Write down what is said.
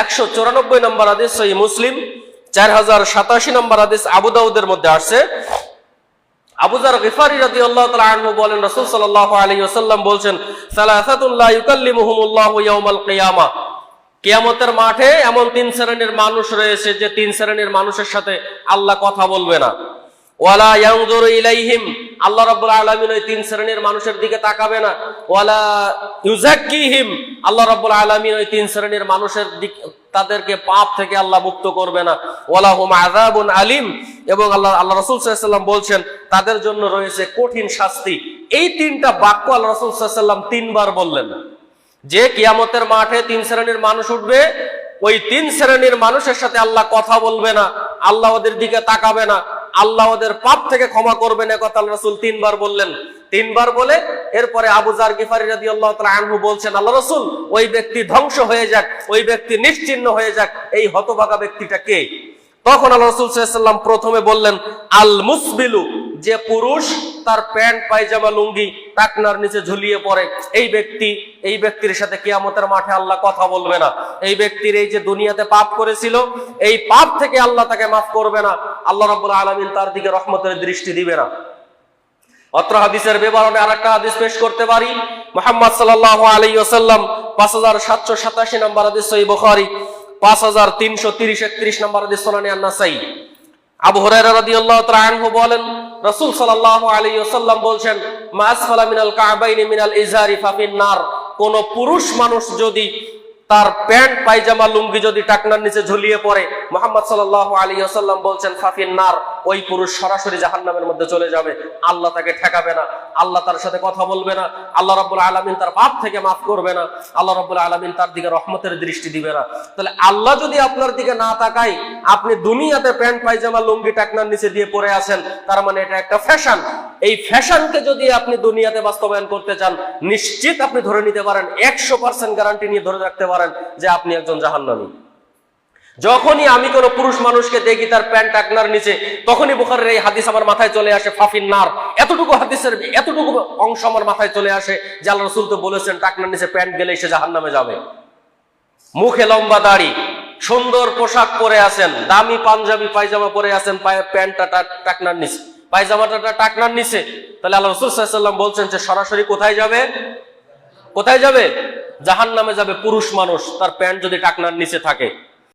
একশো চুরানব্বই নম্বর হাদিস সহি মুসলিম চার হাজার সাতাশি নম্বর হাদিস আবু দাউদের মধ্যে আসছে। বলেন ওয়াসাল্লাম বলছেন কিয়ামতের মাঠে এমন তিন শ্রেণির মানুষ রয়েছে যে তিন শ্রেণির মানুষের সাথে আল্লাহ কথা বলবে না। ওয়ালা ইয়ানজুরু ইলাইহিম আল্লাহ রাব্বুল আলামিন ওই তিন শ্রেণির মানুষের দিকে তাকাবে না। ওয়ালা ইউজাক্কিহিম আল্লাহ রাব্বুল আলামিন ওই তিন শ্রেণির মানুষের দিক, তাদেরকে পাপ থেকে আল্লাহ মুক্ত করবে না। ওয়ালা হুম আযাবুন আলিম, এবং আল্লাহ আল্লাহ রসুল ওয়াসাল্লাম বলছেন, তাদের জন্য রয়েছে কঠিন শাস্তি। এই তিনটা বাক্য আল্লাহ রসুল ওয়াসাল্লাম তিনবার বললেন। যে কিয়ামতের মাঠে তিন শ্রেণির মানুষ উঠবে, ওই তিন শ্রেণির মানুষের সাথে আল্লাহ কথা বলবে না, আল্লাহ ওদের দিকে তাকাবে না। আল্লাহ ওদের পাপ থেকে ক্ষমা করবেন, এ কথা আল্লাহ রসুল তিনবার বললেন। তিনবার বলে এরপরে আবু জার গিফারি রাদি আল্লাহ আনহু বলছেন, আল্লাহ রসুল, ওই ব্যক্তি ধ্বংস হয়ে যাক, ওই ব্যক্তি নিশ্চিন্ন হয়ে যাক, এই হতভাগা ব্যক্তিটা কে? তখন আল্লাহ রসুল সাল্লাম প্রথমে বললেন আল মুসবিলু যে পুরুষ তার প্যান্ট, পায়জামা, লুঙ্গি টাকনার নিচে ঝুলিয়ে পড়ে, এই ব্যক্তি, এই ব্যক্তির সাথে কিয়ামতের মাঠে আল্লাহ কথা বলবে না। এই ব্যক্তির এই যে দুনিয়াতে পাপ করেছিল, এই পাপ থেকে আল্লাহ তাকে মাফ করবে না। আল্লাহ রাব্বুল আলামিন তার দিকে রহমতের দৃষ্টি দিবে না। অত্র হাদিসের বিবরণে আরেকটা হাদিস পেশ করতে পারি। মোহাম্মদ সাল্লাল্লাহু আলাইহি ওয়াসাল্লাম পাঁচ হাজার সাতশো সাতাশি নম্বর হাদিস সহি বুখারী, পাঁচ হাজার তিনশো তিরিশ একত্রিশ নম্বর হাদিস সোনানি আন্নাসাই। আবু হুরায়রা রাদিয়াল্লাহু তাআলা আনহু বলেন রাসূল সাল্লাল্লাহু আলাইহি ওয়াসাল্লাম বলছেন, মা আসফালা মিনাল কাবাইনি মিনাল ইজারি ফাফিন নার। কোন পুরুষ মানুষ যদি তার প্যান্ট, পায়জামা, লুঙ্গি যদি টাকনার নিচে ঝুলিয়ে পড়ে, মোহাম্মদ সাল্লাল্লাহু আলাইহি ওয়াসাল্লাম বলছেন, ফাফিন নার। ওই পুরুষ সরাসরি জাহান্নামের মধ্যে চলে যাবে। আল্লাহ তাকে ঠেকাবে না। আল্লাহ তার সাথে কথা বলবে না। আল্লাহ রাব্বুল আলামিন তার পাপ থেকে মাফ করবে না। আল্লাহ রাব্বুল আলামিন তার দিকে রহমতের দৃষ্টি দিবে না। তাহলে আল্লাহ যদি আপনার দিকে না তাকায়, আপনি দুনিয়াতে প্যান্ট, পায়জামা, লুঙ্গি, টাকনার নিচে দিয়ে পড়ে আছেন, তার মানে এটা একটা ফ্যাশন। এই ফ্যাশনকে যদি আপনি দুনিয়াতে বাস্তবায়ন করতে চান, নিশ্চিত আপনি ধরে নিতে পারেন, একশো পার্সেন্ট গ্যারান্টি নিয়ে ধরে রাখতে পারেন যে আপনি একজন জাহান্নামী। যখনই আমি কোনো পুরুষ মানুষকে দেখি তার প্যান্ট টাকনার নিচে, তখনই বুখারের এই হাদিস আমার মাথায় চলে আসে, ফাফিন নার। এতটুকু হাদিসের এতটুকু অংশ আমার মাথায় চলে আসে যে আল্লাহ রসুল তো বলেছেন, টাকনার নিচে প্যান্ট গেলে সে জাহান নামে যাবে। মুখে লম্বা দাড়ি, সুন্দর পোশাক পরে আছেন, দামি পাঞ্জাবি, পায়জামা পরে আছেন, পায়ে প্যান্টটা টাকনার নিচে। পায়জামাটা টাকনার নিচে। তাহলে আল্লাহ রসুল সাল্লাম বলছেন যে সরাসরি কোথায় যাবে? কোথায় যাবে? জাহান নামে যাবে পুরুষ মানুষ, তার প্যান্ট যদি টাকনার নিচে থাকে।